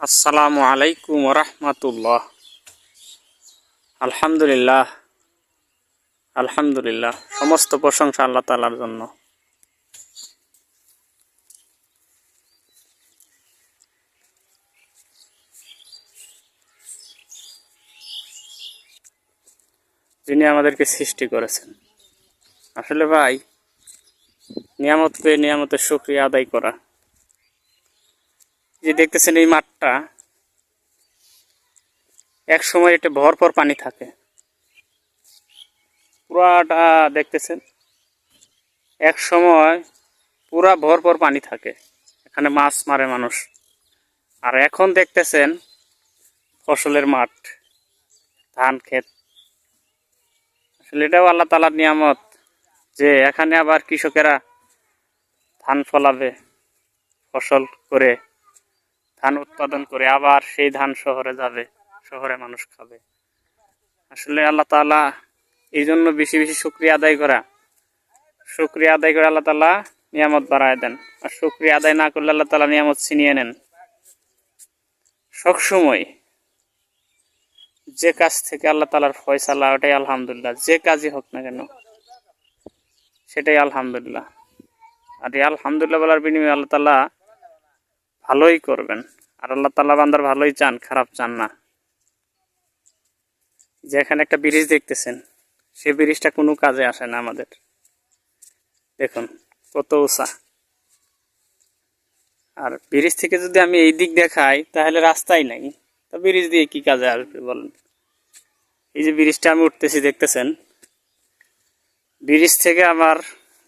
আসসালামু আলাইকুম রহমতুল্লাহ। আলহামদুলিল্লাহ। আলহামদুলিল্লাহ। সমস্ত প্রশংসা আল্লাহ তালার জন্য। যিনি আমাদেরকে সৃষ্টি করেছেন। আসলে ভাই নিয়ামত পেয়ে নিয়ামতের শুক্রিয়া আদায় করা যে দেখতেছেন এই মাঠটা, এক সময় এটা ভরপর পানি থাকে। পুরাটা দেখতেছেন, এক সময় পুরা ভরপর পানি থাকে, এখানে মাছ মারে মানুষ। আর এখন দেখতেছেন ফসলের মাঠ, ধান, ক্ষেত। আসলে এটাও আল্লাহ তালার নিয়ামত যে এখানে আবার কৃষকেরা ধান ফলাবে, ফসল করে ধান উৎপাদন করে আবার সেই ধান শহরে যাবে, শহরে মানুষ খাবে। আসলে আল্লাহ তালা এই জন্য বেশি বেশি শুক্রিয়া আদায় করা। শুক্রিয়া আদায় করে আল্লাহ তালা নিয়ামত বাড়ায় দেন। আর শুক্রিয়া আদায় না করলে আল্লাহ তালা নিয়ামত ছিনিয়ে নেন। সবসময় যে কাজ থেকে আল্লাহ তালার ফয়সালা, ওটাই আলহামদুলিল্লাহ। যে কাজই হোক না কেন, সেটাই আলহামদুলিল্লাহ। আর এই আলহামদুলিল্লাহ বলার বিনিময়ে আল্লাহ তালা ভালোই করবেন। আর আল্লাহ তাল্লাহ বান্দার ভালোই চান, খারাপ চান না। যে এখানে একটা ব্রিজ দেখতেছেন, সে ব্রিজটা কোনো কাজে আসে না আমাদের। দেখুন, কত উঁচা। আর ব্রিজ থেকে যদি আমি এই দিক দেখাই, তাহলে রাস্তাই নাই। তা ব্রিজ দিয়ে কি কাজে আসবে বলেন? এই যে ব্রিজটা আমি উঠতেছি, দেখতেছেন? ব্রিজ থেকে আমার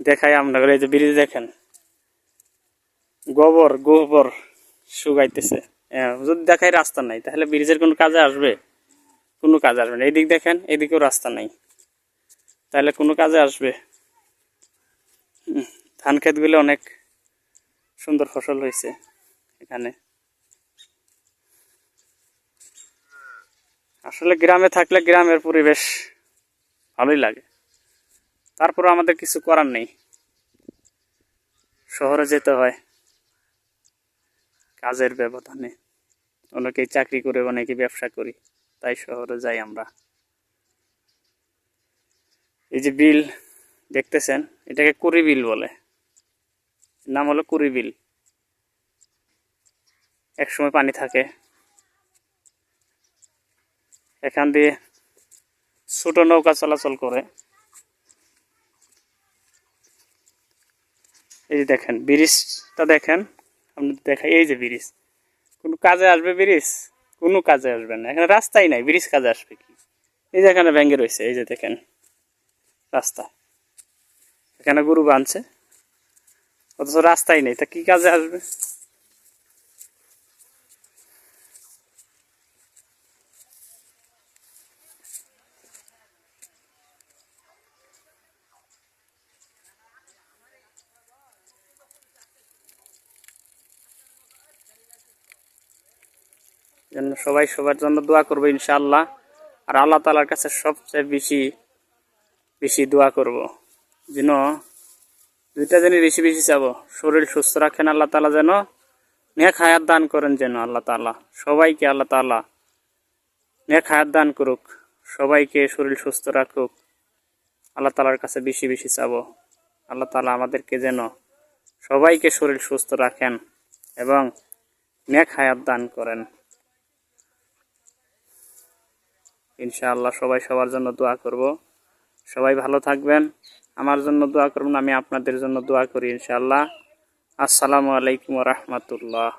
দেখাই আপনাদের, এই যে ব্রিজ দেখেন। গোবর গোবর শুকাইতেছে। যদি দেখাই রাস্তা নাই, তাহলে ব্রিজের কোনো কাজে আসবে? কোনো কাজে আসবে না। এইদিক দেখেন এদিকেও রাস্তা নাই। তাহলে কোনো কাজে আসবে? ধান ক্ষেতগুলো অনেক সুন্দর ফসল হয়েছে এখানে। আসলে গ্রামে থাকলে গ্রামের পরিবেশ ভালোই লাগে। তারপরে আমাদের কিছু করার নেই। শহরে যেতে হয়। কাজের ব্যবধানে। অনেকেই চাকরি করে অনেকে ব্যবসা করি। তাই শহরে যাই আমরা। এই যে বিল দেখতেছেন, এটাকে কুড়ি বিল বলে। নাম হলো কুড়ি বিল। এক সময় পানি থাকে। এখান দিয়ে ছোট নৌকা চলাচল করে। এই যে দেখেন, ব্রিজটা দেখেন। আপনি দেখা এই যে ব্রিজ। কোনো কাজে আসবে ব্রিজ? কোনো কাজে আসবে না। এখানে রাস্তাই নাই, ব্রিজ কাজে আসবে কি? এই যে এখানে ব্যাঙ্গে রয়েছে, এই যে দেখেন রাস্তা। এখানে গরু বাঁধছে, অথচ রাস্তাই নেই, তা কি কাজে আসবে? জন্য সবাই সবার জন্য দোয়া করব ইনশাআল্লাহ। আর আল্লাহ তালার কাছে সবচেয়ে বেশি বেশি দোয়া করব। যেন দুইটা জিনিস বেশি বেশি চাবো, শরীর সুস্থ রাখেন আল্লাহ তালা যেন, নেক হায়াত দান করেন যেন আল্লাহ তালা সবাইকে আল্লাহ তালা নেক হায়াত দান করুক, সবাইকে শরীর সুস্থ রাখুক। আল্লাহ তালার কাছে বেশি বেশি চাবো। আল্লাহ তালা আমাদেরকে যেন সবাইকে শরীর সুস্থ রাখেন এবং নেক হায়াত দান করেন। ইনশাআল্লাহ সবাই সবার জন্য দোয়া করব। সবাই ভালো থাকবেন। আমার জন্য দোয়া করবেন, আমি আপনাদের জন্য দোয়া করি ইনশাআল্লাহ। আসসালামু আলাইকুম রহমতুল্লাহ।